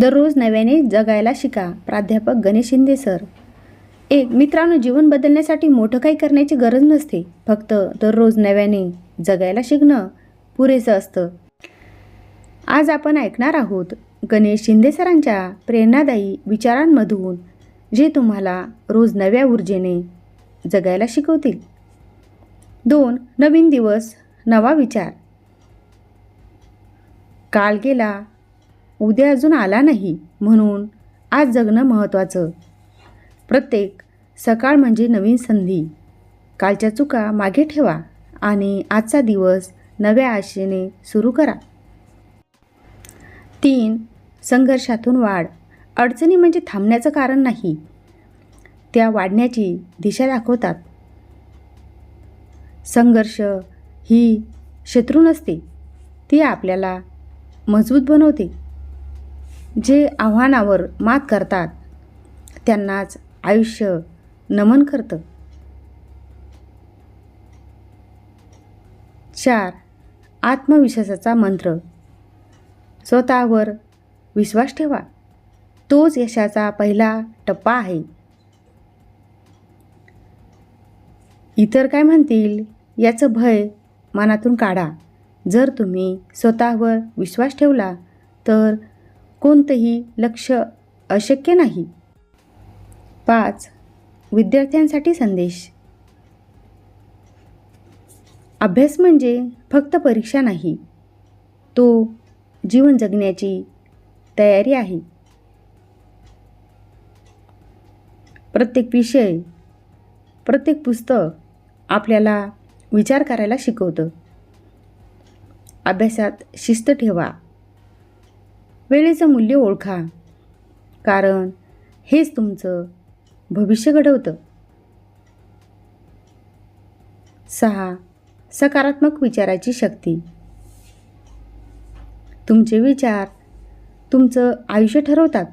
दररोज नव्याने जगायला शिका. प्राध्यापक गणेश शिंदे सर. एक मित्रांनो जीवन बदलण्यासाठी मोठं काही करण्याची गरज नसते. फक्त दररोज नव्याने जगायला शिकणं पुरेसं असतं. आज आपण ऐकणार आहोत गणेश शिंदे सरांच्या प्रेरणादायी विचारांमधून जे तुम्हाला रोज नव्या ऊर्जेने जगायला शिकवतील. दोन नवीन दिवस नवा विचार. काल गेला उद्या अजून आला नाही म्हणून आज जगणं महत्त्वाचं. प्रत्येक सकाळ म्हणजे नवीन संधी. कालच्या चुका मागे ठेवा आणि आजचा दिवस नव्या आशेने सुरू करा. तीन संघर्षातून वाढ. अडचणी म्हणजे थांबण्याचं कारण नाही. त्या वाढण्याची दिशा दाखवतात. संघर्ष ही शत्रू नसते ती आपल्याला मजबूत बनवते. जे आव्हानावर मात करतात त्यांनाच आयुष्य नमन करतं. चार आत्मविश्वासाचा मंत्र. स्वतःवर विश्वास ठेवा. तोच यशाचा पहिला टप्पा आहे. इतर काय म्हणतील याचं भय मनातून काढा. जर तुम्ही स्वतःवर विश्वास ठेवला तर कोणतंही लक्ष अशक्य नाही. पाच विद्यार्थ्यांसाठी संदेश. अभ्यास म्हणजे फक्त परीक्षा नाही तो जीवन जगण्याची तयारी आहे. प्रत्येक विषय प्रत्येक पुस्तक आपल्याला विचार करायला शिकवतं. अभ्यासात शिस्त ठेवा. वेळेचं मूल्य ओळखा. कारण हेच तुमचं भविष्य घडवतं. सहा. सकारात्मक विचाराची शक्ती. तुमचे विचार तुमचं आयुष्य ठरवतात.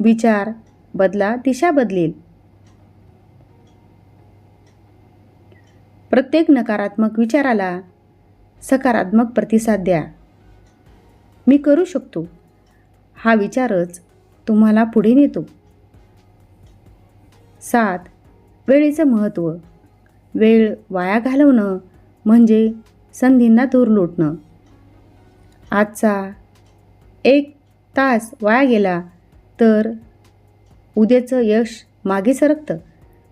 विचार बदला दिशा बदलेल. प्रत्येक नकारात्मक विचाराला सकारात्मक प्रतिसाद द्या. मी करू शकतो. हा विचारच तुम्हाला पुढे नेतो. सात. वेळेचं महत्त्व. वेळ वाया घालवणं म्हणजे संधींना दूर लोटणं. आजचा एक तास वाया गेला तर उद्याचं यश मागे सरकतं.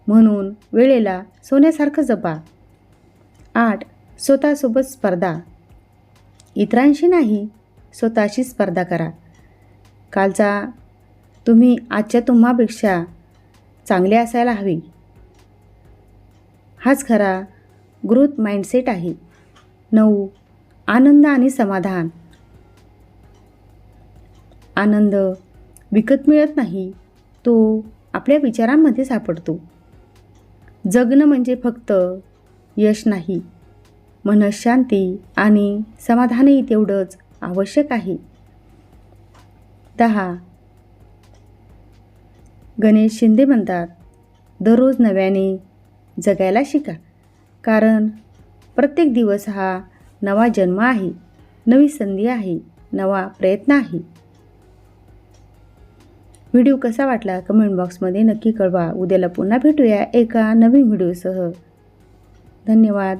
म्हणून वेळेला सोन्यासारखं जपा. आठ. स्वतःसोबत स्पर्धा. इतरांशी नाही स्वतःशी स्पर्धा करा. कालचा तुम्ही आजच्या तुम्हापेक्षा चांगले असायला हवे. हाच खरा ग्रोथ माइंडसेट आहे. नऊ आनंद आणि समाधान. आनंद विकत मिळत नाही तो आपल्या विचारांमध्ये सापडतो. जगणं म्हणजे फक्त यश नाही. मनशांती आणि समाधानही तेवढंच. आवश्यक आहे. दहा. गणेश शिंदे म्हणतात दररोज नव्याने जगायला शिका कारण प्रत्येक दिवस हा नवा जन्म आहे नवी संधी आहे नवा प्रयत्न आहे. व्हिडिओ कसा वाटला कमेंट बॉक्समध्ये नक्की कळवा. उद्याला पुन्हा भेटूया एका नवीन व्हिडिओसह. धन्यवाद.